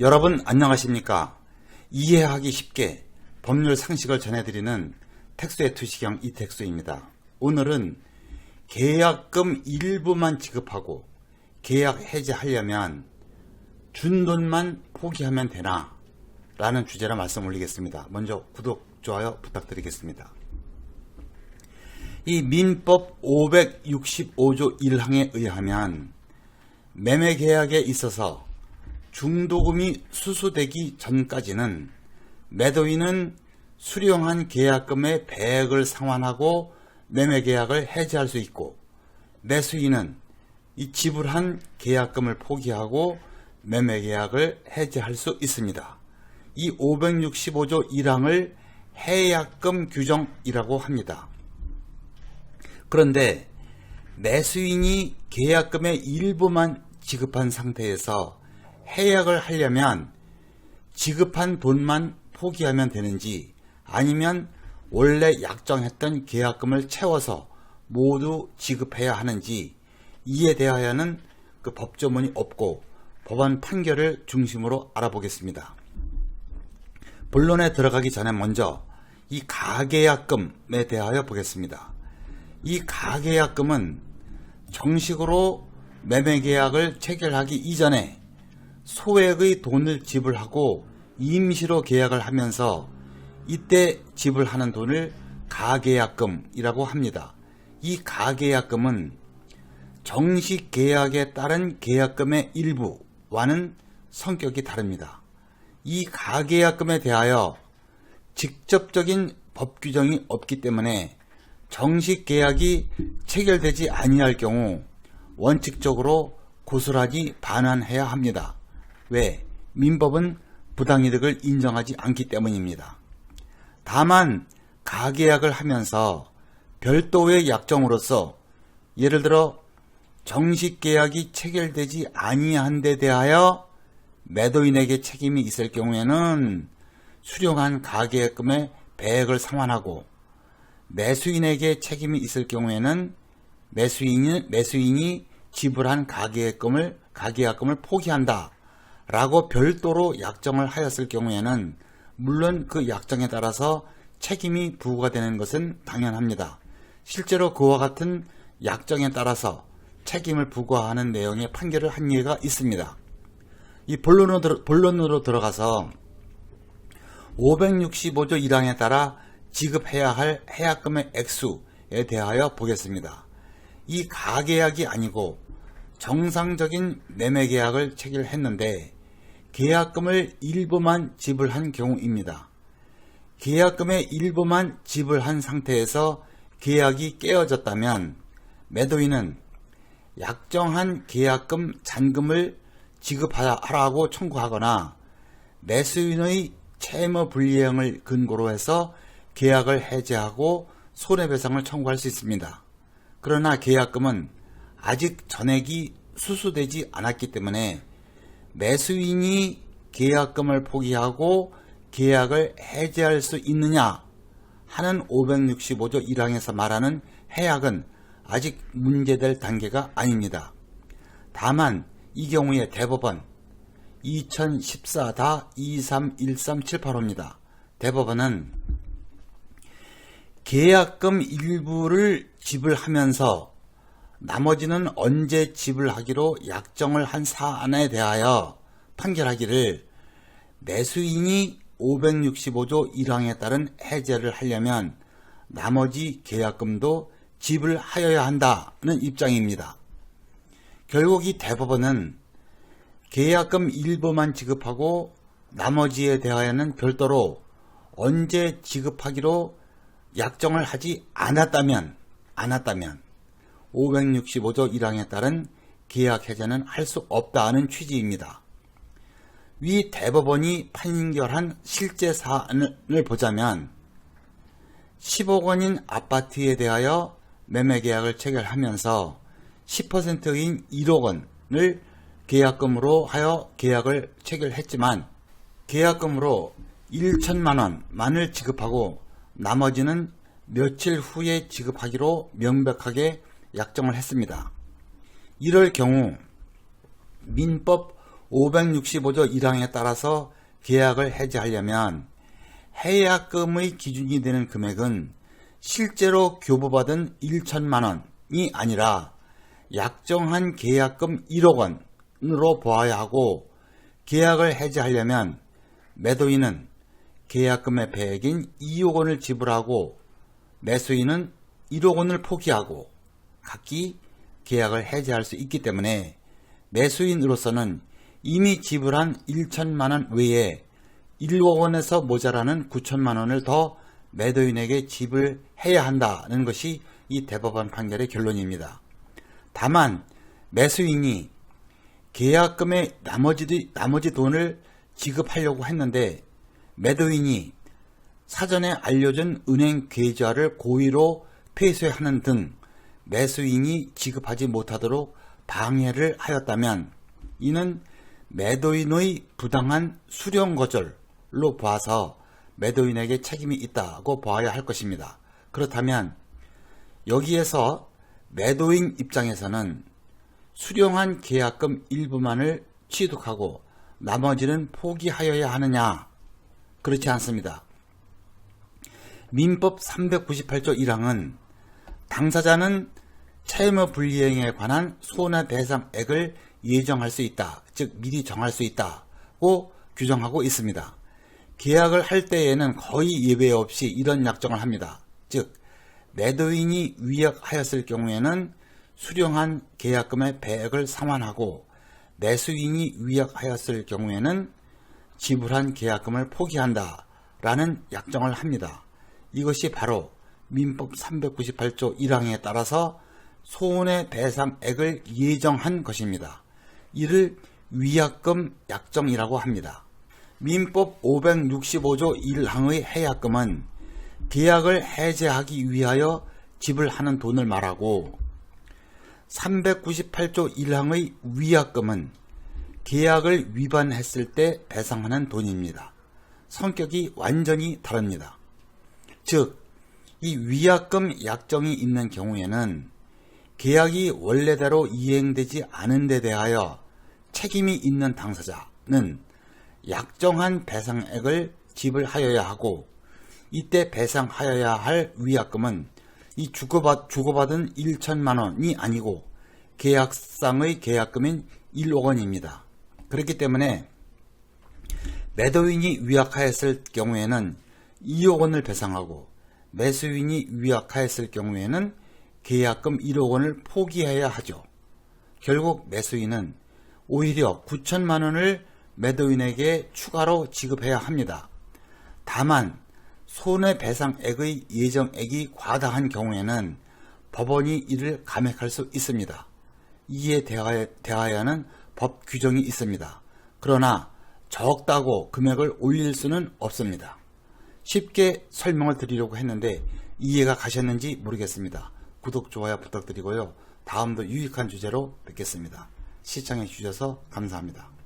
여러분 안녕하십니까? 이해하기 쉽게 법률 상식을 전해드리는 택수의 투시경 이택수입니다. 오늘은 계약금 일부만 지급하고 계약 해지하려면 준 돈만 포기하면 되나? 라는 주제로 말씀 올리겠습니다. 먼저 구독, 좋아요 부탁드리겠습니다. 이 민법 565조 1항에 의하면 매매 계약에 있어서 중도금이 수수되기 전까지는 매도인은 수령한 계약금의 배액을 상환하고 매매 계약을 해지할 수 있고 매수인은 이 지불한 계약금을 포기하고 매매 계약을 해지할 수 있습니다. 이 565조 1항을 해약금 규정이라고 합니다. 그런데 매수인이 계약금의 일부만 지급한 상태에서 해약을 하려면 지급한 돈만 포기하면 되는지 아니면 원래 약정했던 계약금을 채워서 모두 지급해야 하는지 이에 대하여는 그 법조문이 없고 법원 판결을 중심으로 알아보겠습니다. 본론에 들어가기 전에 먼저 이 가계약금에 대하여 보겠습니다. 이 가계약금은 정식으로 매매계약을 체결하기 이전에 소액의 돈을 지불하고 임시로 계약을 하면서 이때 지불하는 돈을 가계약금이라고 합니다. 이 가계약금은 정식 계약에 따른 계약금의 일부와는 성격이 다릅니다. 이 가계약금에 대하여 직접적인 법 규정이 없기 때문에 정식 계약이 체결되지 아니할 경우 원칙적으로 고스란히 반환해야 합니다. 왜? 민법은 부당이득을 인정하지 않기 때문입니다. 다만 가계약을 하면서 별도의 약정으로서 예를 들어 정식 계약이 체결되지 아니한 데 대하여 매도인에게 책임이 있을 경우에는 수령한 가계약금의 배액을 상환하고 매수인에게 책임이 있을 경우에는 매수인이, 매수인이 지불한 가계약금을 가계약금을 포기한다. 라고 별도로 약정을 하였을 경우에는 물론 그 약정에 따라서 책임이 부과가 되는 것은 당연합니다. 실제로 그와 같은 약정에 따라서 책임을 부과하는 내용의 판결을 한 예가 있습니다. 이 본론으로, 본론으로 들어가서 565조 1항에 따라 지급해야 할 해약금의 액수에 대하여 보겠습니다. 이 가계약이 아니고 정상적인 매매계약을 체결했는데 계약금을 일부만 지불한 경우입니다. 계약금의 일부만 지불한 상태에서 계약이 깨어졌다면 매도인은 약정한 계약금 잔금을 지급하라고 청구하거나 매수인의 채무 불이행을 근거로 해서 계약을 해제하고 손해배상을 청구할 수 있습니다. 그러나 계약금은 아직 전액이 수수되지 않았기 때문에 매수인이 계약금을 포기하고 계약을 해제할 수 있느냐 하는 565조 1항에서 말하는 해약은 아직 문제될 단계가 아닙니다. 다만 이 경우에 대법원 2014-231378호입니다. 대법원은 계약금 일부를 지불하면서 나머지는 언제 지불하기로 약정을 한 사안에 대하여 판결하기를 매수인이 565조 1항에 따른 해제를 하려면 나머지 계약금도 지불하여야 한다는 입장입니다. 결국 이 대법원은 계약금 일부만 지급하고 나머지에 대하여는 별도로 언제 지급하기로 약정을 하지 않았다면 않았다면 565조 1항에 따른 계약 해제는 할 수 없다는 취지입니다. 위 대법원이 판결한 실제 사안을 보자면 10억 원인 아파트에 대하여 매매 계약을 체결하면서 10%인 1억 원을 계약금으로 하여 계약을 체결했지만 계약금으로 1천만 원만을 지급하고 나머지는 며칠 후에 지급하기로 명백하게 약정을 했습니다. 이럴 경우 민법 565조 1항에 따라서 계약을 해지하려면 해약금의 기준이 되는 금액은 실제로 교부받은 1천만 원이 아니라 약정한 계약금 1억 원으로 보아야 하고 계약을 해지하려면 매도인은 계약금의 배액인 2억 원을 지불하고 매수인은 1억 원을 포기하고 각기 계약을 해지할 수 있기 때문에 매수인으로서는 이미 지불한 1천만 원 외에 1억 원에서 모자라는 9천만 원을 더 매도인에게 지불해야 한다는 것이 이 대법원 판결의 결론입니다. 다만 매수인이 계약금의 나머지, 나머지 돈을 지급하려고 했는데 매도인이 사전에 알려준 은행 계좌를 고의로 폐쇄하는 등 매수인이 지급하지 못하도록 방해를 하였다면 이는 매도인의 부당한 수령 거절로 봐서 매도인에게 책임이 있다고 봐야 할 것입니다. 그렇다면 여기에서 매도인 입장에서는 수령한 계약금 일부만을 취득하고 나머지는 포기하여야 하느냐? 그렇지 않습니다. 민법 398조 1항은 당사자는 채무 불이행에 관한 손해배상액을 예정할 수 있다. 즉 미리 정할 수 있다고 규정하고 있습니다. 계약을 할 때에는 거의 예외 없이 이런 약정을 합니다. 즉 매도인이 위약하였을 경우에는 수령한 계약금의 배액을 상환하고 매수인이 위약하였을 경우에는 지불한 계약금을 포기한다 라는 약정을 합니다. 이것이 바로 민법 398조 1항에 따라서 손해배상액을 예정한 것입니다. 이를 위약금 약정이라고 합니다. 민법 565조 1항의 해약금은 계약을 해제하기 위하여 지불하는 돈을 말하고 398조 1항의 위약금은 계약을 위반했을 때 배상하는 돈입니다. 성격이 완전히 다릅니다. 즉, 이 위약금 약정이 있는 경우에는 계약이 원래대로 이행되지 않은 데 대하여 책임이 있는 당사자는 약정한 배상액을 지불하여야 하고 이때 배상하여야 할 위약금은 이 주고받, 주고받은 1천만 원이 아니고 계약상의 계약금인 1억 원입니다. 그렇기 때문에 매도인이 위약하였을 경우에는 2억 원을 배상하고 매수인이 위약하였을 경우에는 계약금 1억 원을 포기해야 하죠. 결국 매수인은 오히려 9천만 원을 매도인에게 추가로 지급해야 합니다. 다만 손해배상액의 예정액이 과다한 경우에는 법원이 이를 감액할 수 있습니다. 이에 대하여 는 법 규정이 있습니다. 그러나 적다고 금액을 올릴 수는 없습니다. 쉽게 설명을 드리려고 했는데 이해가 가셨는지 모르겠습니다. 구독, 좋아요 부탁드리고요. 다음도 유익한 주제로 뵙겠습니다. 시청해 주셔서 감사합니다.